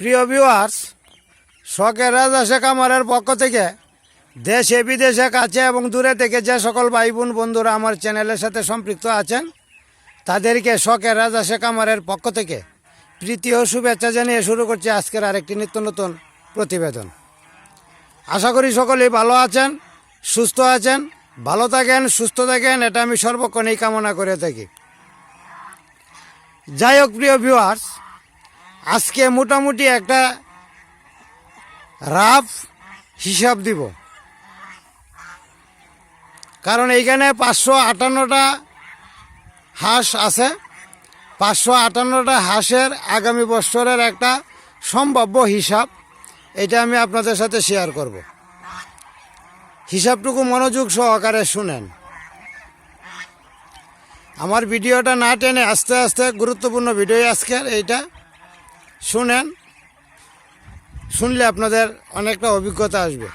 প্রিয় ভিউয়ার্স শখের রাজা শেখ আমারের পক্ষ থেকে দেশে, বিদেশে, কাছে এবং দূরে থেকে যে সকল ভাই বোন বন্ধুরা আমার চ্যানেলের সাথে সম্পৃক্ত আছেন, তাদেরকে শখের রাজা শেখ আমারের পক্ষ থেকে প্রীতি ও শুভেচ্ছা জানিয়ে শুরু করছি আজকের আরেকটি নিত্য নতুন প্রতিবেদন। আশা করি সকলেই ভালো আছেন, সুস্থ আছেন, ভালো থাকেন, সুস্থ থাকেন, এটা আমি সর্বক্ষণেই কামনা করে থাকি। যাই হোক, প্রিয় ভিউয়ার্স আজকে মোটামুটি একটা রাফ হিসাব দিব। কারণ এইখানে পাঁচশো আটান্নটা হাঁস আছে। পাঁচশো আটান্নটা হাঁসের আগামী বছরের একটা সম্ভাব্য হিসাব, এটা আমি আপনাদের সাথে শেয়ার করব। হিসাবটুকু মনোযোগ সহকারে শুনেন। আমার ভিডিওটা না টেনে আস্তে আস্তে গুরুত্বপূর্ণ ভিডিও আজকের এইটা। শুনেন, শুনলে আপনাদের অনেকটা অভিজ্ঞতা আসবে।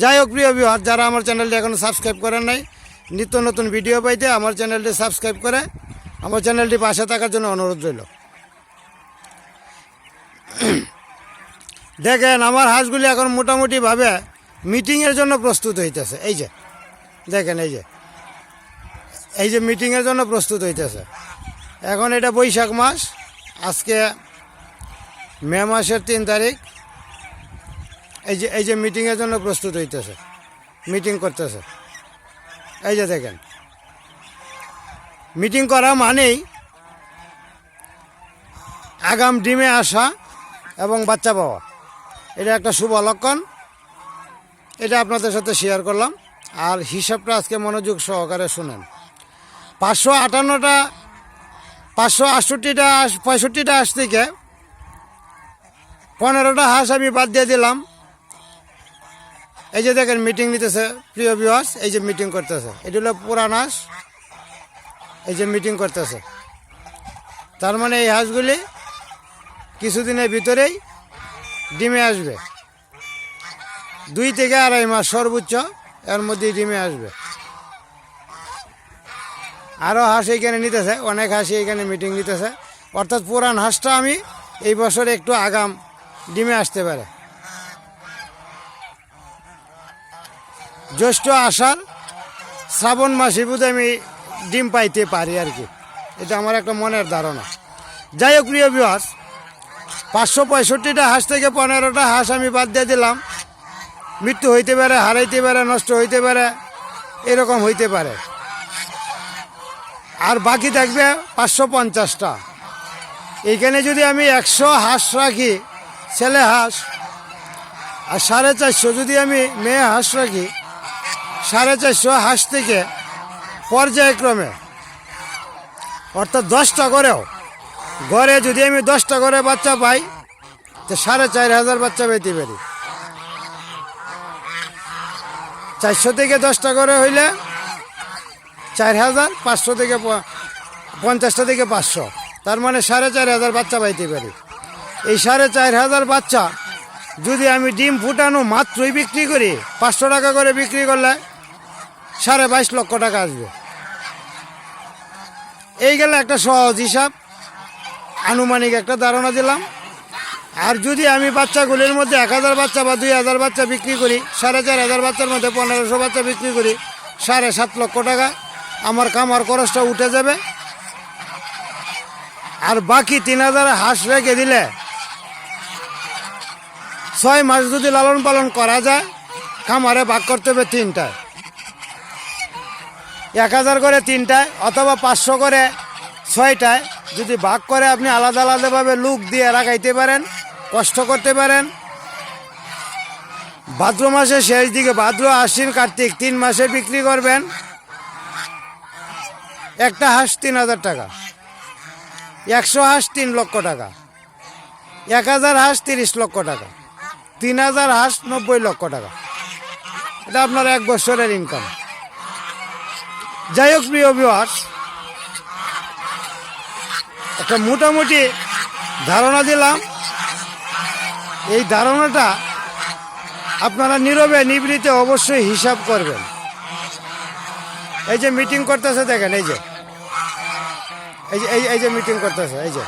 যাই হোক, প্রিয় বিহার যারা আমার চ্যানেলটি এখনও সাবস্ক্রাইব করেন নাই, নিত্য নতুন ভিডিও পাইতে আমার চ্যানেলটি সাবস্ক্রাইব করে আমার চ্যানেলটি পাশে থাকার জন্য অনুরোধ রইল। দেখেন, আমার হাঁসগুলি এখন মোটামুটিভাবে মিটিংয়ের জন্য প্রস্তুত হইতেছে। এই যে, দেখেন এই যে এই যে মিটিংয়ের জন্য প্রস্তুত হইতেছে। এখন এটা বৈশাখ মাস, আজকে মে মাসের তিন তারিখ। এই যে এই যে মিটিংয়ের জন্য প্রস্তুত হইতেছে। মিটিং করতেছে। এই যে দেখেন। মিটিং করা মানেই আগাম ডিমে আসা এবং বাচ্চা পাওয়া। এটা একটা শুভ লক্ষণ। এটা আপনাদের সাথে শেয়ার করলাম। আর হিসাবটা আজকে মনোযোগ সহকারে শুনেন। পাঁচশো আটান্নটা, পাঁচশো আটষট্টিটা, পঁয়ষট্টিটা আস থেকে পনেরোটা হাঁস আমি বাদ দিয়ে দিলাম। এই যে দেখেন মিটিং নিতেছে, প্রিয় বিহাস এই যে মিটিং করতেছে। এটি হলো পুরান হাঁস, এই যে মিটিং করতেছে। তার মানে এই হাঁসগুলি কিছুদিনের ভিতরেই ডিমে আসবে। দুই থেকে আড়াই মাস সর্বোচ্চ এর মধ্যেই ডিমে আসবে। আরও হাঁস এইখানে নিতেছে, অনেক হাঁসই এইখানে মিটিং নিতেছে। অর্থাৎ পুরান হাঁসটা আমি এই বছর একটু আগাম ডিমে আসতে পারে। জ্যৈষ্ঠ আষাঢ়, শ্রাবণ মাসে বোধ আমি ডিম পাইতে পারি আর কি। এটা আমার একটা মনের ধারণা। যাই হোক, প্রিয় বিহাস পাঁচশো পঁয়ষট্টিটা হাঁস থেকে পনেরোটা হাঁস আমি বাদ দিয়ে দিলাম। মৃত্যু হইতে পারে, হারাইতে পারে, নষ্ট হইতে পারে, এরকম হইতে পারে। আর বাকি থাকবে পাঁচশো পঞ্চাশটা। এইখানে যদি আমি একশো হাঁস রাখি ছেলে হাঁস, আর সাড়ে চারশো যদি আমি মেয়ে হাঁস রাখি, সাড়ে চারশো হাঁস থেকে পর্যায়ক্রমে, অর্থাৎ দশটা করেও, ঘরে যদি আমি দশটা করে বাচ্চা পাই, তো সাড়ে চার হাজার বাচ্চা পেতে পারি। চারশো থেকে দশটা করে হইলে চার হাজার পাঁচশো থেকে পঞ্চাশটা থেকে পাঁচশো, তার মানে সাড়ে চার হাজার বাচ্চা পাইতে পারি। এই সাড়ে চার হাজার বাচ্চা যদি আমি ডিম ফুটানো মাত্রই বিক্রি করি, পাঁচশো টাকা করে বিক্রি করলে সাড়ে বাইশ লক্ষ টাকা আসবে। এই গেলে একটা সহজ হিসাব, আনুমানিক একটা ধারণা দিলাম। আর যদি আমি বাচ্চাগুলির মধ্যে এক হাজার বাচ্চা বা দুই হাজার বাচ্চা বিক্রি করি, সাড়ে চার হাজার বাচ্চার মধ্যে পনেরোশো বাচ্চা বিক্রি করি, সাড়ে সাত লক্ষ টাকা, আমার কামার খরচটা উঠে যাবে। আর বাকি তিন হাজার হাঁস রেখে দিলে ছয় মাস যদি লালন পালন করা যায়, খামারে ভাগ করতে হবে তিনটায় এক হাজার করে তিনটায় অথবা পাঁচশো করে ছয়টায় যদি ভাগ করে আপনি আলাদা আলাদাভাবে লুক দিয়ে রাখাইতে পারেন, কষ্ট করতে পারেন। ভাদ্র মাসের শেষ দিকে ভাদ্র, আশ্বিন, কার্তিক তিন মাসে বিক্রি করবেন। একটা হাঁস তিন হাজার টাকা, একশো হাঁস তিন লক্ষ টাকা, এক হাজার হাঁস তিরিশ লক্ষ টাকা। তিন হাজার হাঁস নব্বই লক্ষ টাকা। এটা আপনার এক বছরের ইনকাম যাই হোক, প্রিয় ভিউয়ার্স একটা মোটামুটি ধারণা দিলাম। এই ধারণাটা আপনারা নীরবে, নিবৃতে অবশ্যই হিসাব করবেন। এই যে মিটিং করতেছে, দেখেন, এই যে। এই যে এই যে মিটিং করতেছে, এই যে।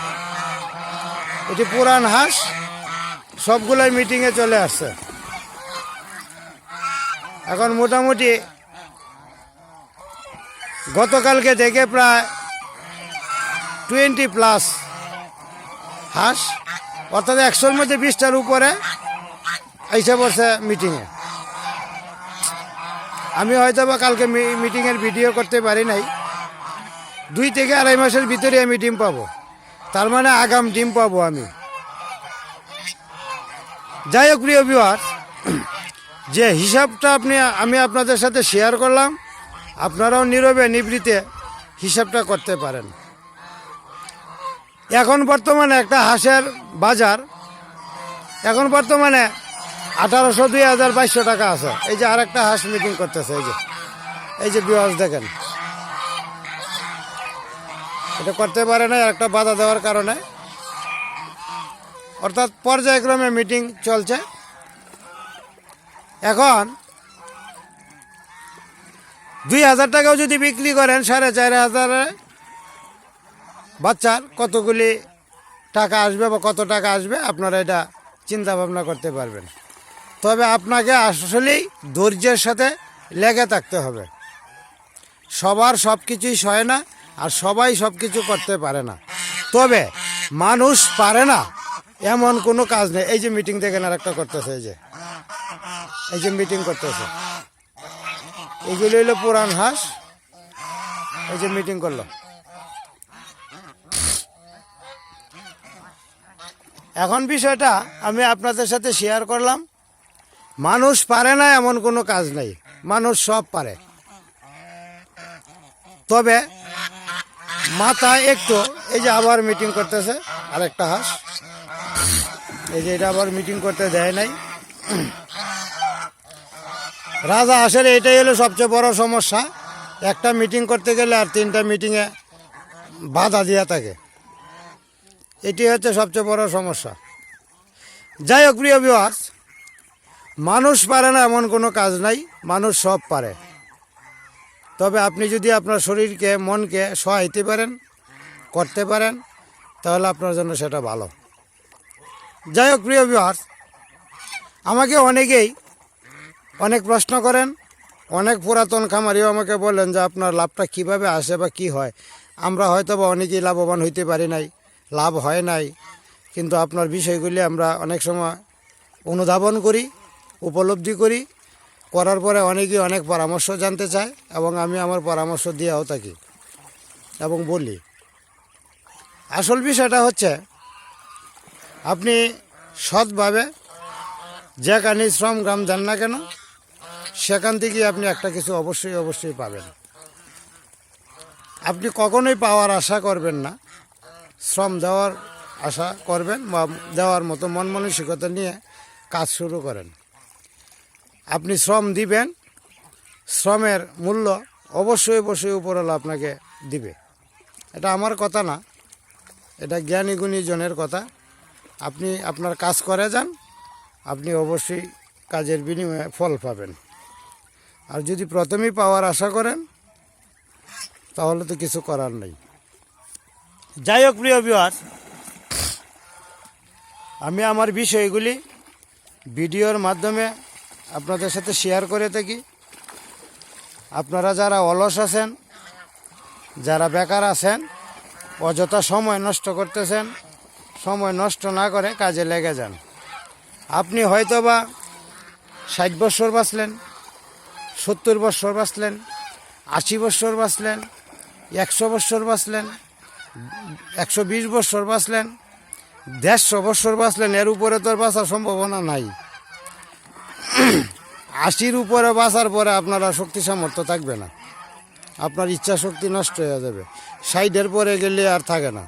এটি পুরান হাঁস। সবগুলোই মিটিংয়ে চলে আসছে। এখন মোটামুটি গতকালকে থেকে প্রায় টোয়েন্টি প্লাস হাঁস, অর্থাৎ একশোর মধ্যে বিশটার উপরে এসে বসে মিটিংয়ে আমি হয়তো বা কালকে মিটিংয়ের ভিডিও করতে পারি নাই। দুই থেকে আড়াই মাসের ভিতরে আমি ডিম পাবো। তার মানে আগাম ডিম পাবো আমি। যাই হোক, প্রিয় বিহার যে হিসাবটা আপনি, আমি আপনাদের সাথে শেয়ার করলাম, আপনারাও নীরবে, নিবৃতে হিসাবটা করতে পারেন। এখন বর্তমানে একটা হাঁসের বাজার, এখন বর্তমানে আঠারোশো দুই হাজার বাইশশো টাকা আছে। এই যে আরেকটা হাঁস মিটিং করতেছে, এই যে এই যে বিহাস দেখেন। এটা করতে পারে না একটা বাধা দেওয়ার কারণে। অর্থাৎ পর্যায়ক্রমে মিটিং চলছে। এখন দুই হাজার টাকাও যদি বিক্রি করেন, সাড়ে চার হাজারে বাচ্চার কতগুলি টাকা আসবে বা কত টাকা আসবে, আপনারা এটা চিন্তা ভাবনা করতে পারবেন। তবে আপনাকে আসলেই ধৈর্যের সাথে লেগে থাকতে হবে। সবার সব কিছুই সয় না, আর সবাই সব কিছু করতে পারে না। তবে মানুষ পারে না। এমন কোনো কাজ নেই। এই যে মিটিং দেখেন আর একটা করতেছে, এই যে। এই যে মিটিং করতেছে। এগুলি হইল পুরান হাঁস। এই যে মিটিং করল। এখন বিষয়টা আমি আপনাদের সাথে শেয়ার করলাম। মানুষ পারে না এমন কোনো কাজ নেই। মানুষ সব পারে। তবে মাথায় একটু, এই যে আবার মিটিং করতেছে আরেকটা হাঁস। এই যে এটা আবার মিটিং করতে দেয় নাই। রাজা আসলে এটাই হলো সবচেয়ে বড় সমস্যা। একটা মিটিং করতে গেলে আর তিনটা মিটিংয়ে বাধা দেওয়া থাকে। এটি হচ্ছে সবচেয়ে বড় সমস্যা। যাই হোক, প্রিয় বিহার মানুষ পারে না এমন কোনো কাজ নাই, মানুষ সব পারে। তবে আপনি যদি আপনার শরীরকে, মনকে সহাইতে পারেন করতে পারেন, তাহলে আপনার জন্য সেটা ভালো। যাই হোক, প্রিয় বিহার আমাকে অনেকেই অনেক প্রশ্ন করেন, অনেক পুরাতন খামারিও আমাকে বলেন যে আপনার লাভটা কীভাবে আসে বা কি হয়। আমরা হয়তো বা অনেকেই লাভবান হইতে পারি নাই, লাভ হয় নাই, কিন্তু আপনার বিষয়গুলি আমরা অনেক সময় অনুধাবন করি, উপলব্ধি করি, করার পরে অনেকেই অনেক পরামর্শ জানতে চায় এবং আমি আমার পরামর্শ দিয়েও থাকি এবং বলি। আসল বিষয়টা হচ্ছে আপনি সৎভাবে যেখানে শ্রম গ্রাম যান না কেন, সেখান থেকে আপনি একটা কিছু অবশ্যই অবশ্যই পাবেন। আপনি কখনোই পাওয়ার আশা করবেন না। শ্রম দেওয়ার আশা করবেন বা দেওয়ার মতো মন মানসিকতা নিয়ে কাজ শুরু করেন। আপনি শ্রম দিবেন, শ্রমের মূল্য অবশ্যই অবশ্যই উপরওয়ালা আপনাকে দিবে। এটা আমার কথা না, এটা জ্ঞানী গুণী জনের কথা। আপনি আপনার কাজ করে যান, আপনি অবশ্যই কাজের বিনিময়ে ফল পাবেন। আর যদি প্রথমেই পাওয়ার আশা করেন, তাহলে তো কিছু করার নেই। যাই হোক, প্রিয় বিহার আমি আমার বিষয়গুলি ভিডিওর মাধ্যমে আপনাদের সাথে শেয়ার করে থাকি। আপনারা যারা অলস আছেন, যারা বেকার আছেন, অযথা সময় নষ্ট করতেছেন সময় নষ্ট না করে কাজে লেগে যান। আপনি হয়তোবা ষাট বছর বাঁচলেন, সত্তর বছর বাঁচলেন, আশি বছর বাঁচলেন, একশো বছর বাঁচলেন, একশো বিশ বছর বাঁচলেন, দেড়শো বছর বাঁচলেন, এর উপরে তো বাঁচার সম্ভাবনা নাই। আশির উপরে বাঁচার পরে আপনার শক্তি সামর্থ্য থাকবে না। আপনার ইচ্ছা শক্তি নষ্ট হয়ে যাবে। সাইডের পরে গেলে আর থাকে না।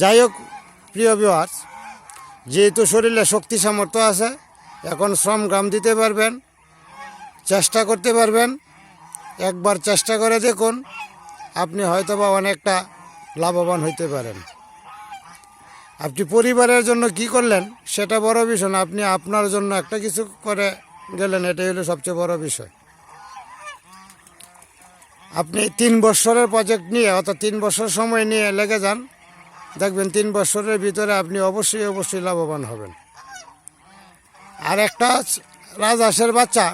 যাই হোক প্রিয় বিহার যেহেতু শরীরে শক্তি সামর্থ্য আছে, এখন শ্রম গ্রাম দিতে পারবেন, চেষ্টা করতে পারবেন। একবার চেষ্টা করে দেখুন, আপনি হয়তোবা অনেকটা লাভবান হইতে পারেন। আপনি পরিবারের জন্য কি করলেন, সেটা বড় বিষয় না, আপনি আপনার জন্য একটা কিছু করে গেলেন, এটাই হলো সবচেয়ে বড় বিষয়। আপনি তিন বছরের প্রজেক্ট নিয়ে, অর্থাৎ তিন বছর সময় নিয়ে লেগে যান দেখবেন তিন বছরের ভিতরে আপনি অবশ্যই অবশ্যই লাভবান হবেন। আর একটা রাজহাঁসের বাচ্চা,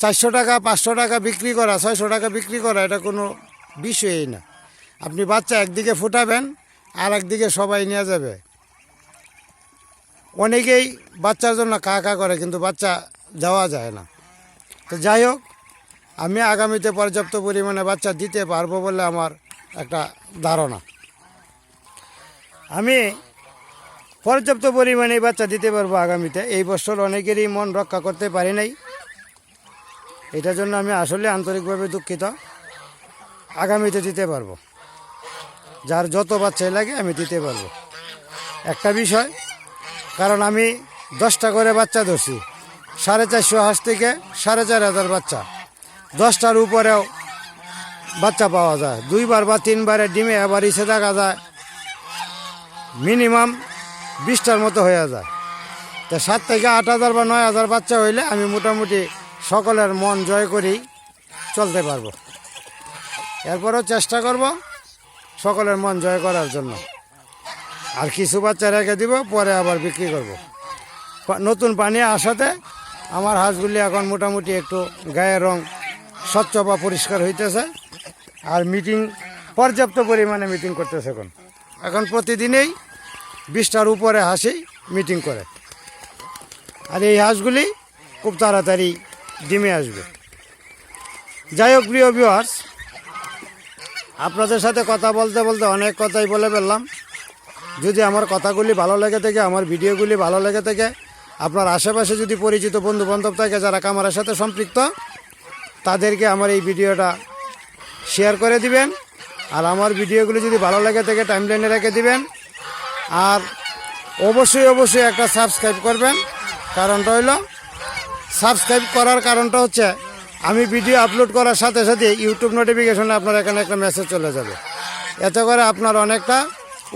চারশো টাকা, পাঁচশো টাকা বিক্রি করা, ছয়শো টাকা বিক্রি করা, এটা কোনো বিষয়ই না। আপনি বাচ্চা একদিকে ফুটাবেন আর একদিকে সবাই নিয়ে যাবে। অনেকেই বাচ্চার জন্য কা কা করে, কিন্তু বাচ্চা দেওয়া যায় না। তো যাই হোক, আমি আগামীতে পর্যাপ্ত পরিমাণে বাচ্চা দিতে পারব বলে আমার একটা ধারণা। আমি পর্যাপ্ত পরিমাণে বাচ্চা দিতে পারব আগামীতে। এই বছর অনেকেরই মন রক্ষা করতে পারি নাই। এটার জন্য আমি আসলে আন্তরিকভাবে দুঃখিত। আগামীতে দিতে পারব। যার যত বাচ্চাই লাগে আমি দিতে পারব। একটা বিষয়, কারণ আমি দশটা করে বাচ্চা ধরছি। সাড়ে চারশো হাঁস থেকে সাড়ে চার হাজার বাচ্চা। দশটার উপরেও বাচ্চা পাওয়া যায়। দুইবার বা তিনবারে ডিমে আবার ইসে দেখা যায় মিনিমাম বিশটার মতো হয়ে যায়। তা সাত থেকে আট হাজার বা নয় হাজার বাচ্চা হইলে আমি মোটামুটি সকলের মন জয় করেই চলতে পারব। এরপরেও চেষ্টা করব সকলের মন জয় করার জন্য। আর কিছু বাচ্চা রেখে দিব, পরে আবার বিক্রি করব। নতুন পানি আসাতে আমার হাঁসগুলি এখন মোটামুটি একটু গায়ের রং স্বচ্ছ বা পরিষ্কার হইতেছে। আর মিটিং পর্যাপ্ত পরিমাণে মিটিং করতেছে এখন। এখন প্রতিদিনেই বিশটার উপরে হাসি মিটিং করে। আর এই হাঁসগুলি খুব তাড়াতাড়ি ডিমে আসবে। যাই হোক, প্রিয় ভিউয়ার্স আপনাদের সাথে কথা বলতে বলতে অনেক কথাই বলে ফেললাম। যদি আমার কথাগুলি ভালো লেগে থাকে, আমার ভিডিওগুলি ভালো লেগে থাকে, আপনার আশেপাশে যদি পরিচিত বন্ধু বান্ধব থাকে যারা কামারের সাথে সম্পৃক্ত, তাদেরকে আমার এই ভিডিওটা শেয়ার করে দিবেন। আর আমার ভিডিওগুলি যদি ভালো লেগে থাকে টাইমলাইনে রেখে দিবেন। আর অবশ্যই অবশ্যই একটা সাবস্ক্রাইব করবেন। কারণটা হইল সাবস্ক্রাইব করার কারণটা হচ্ছে, আমি ভিডিও আপলোড করার সাথে সাথে ইউটিউব নোটিফিকেশনে আপনার এখানে একটা মেসেজ চলে যাবে। এতে করে আপনার অনেকটা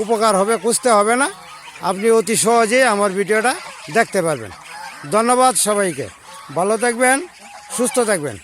উপকার হবে, খুঁজতে হবে না। আপনি অতি সহজেই আমার ভিডিওটা দেখতে পারবেন। ধন্যবাদ সবাইকে। ভালো থাকবেন, সুস্থ থাকবেন।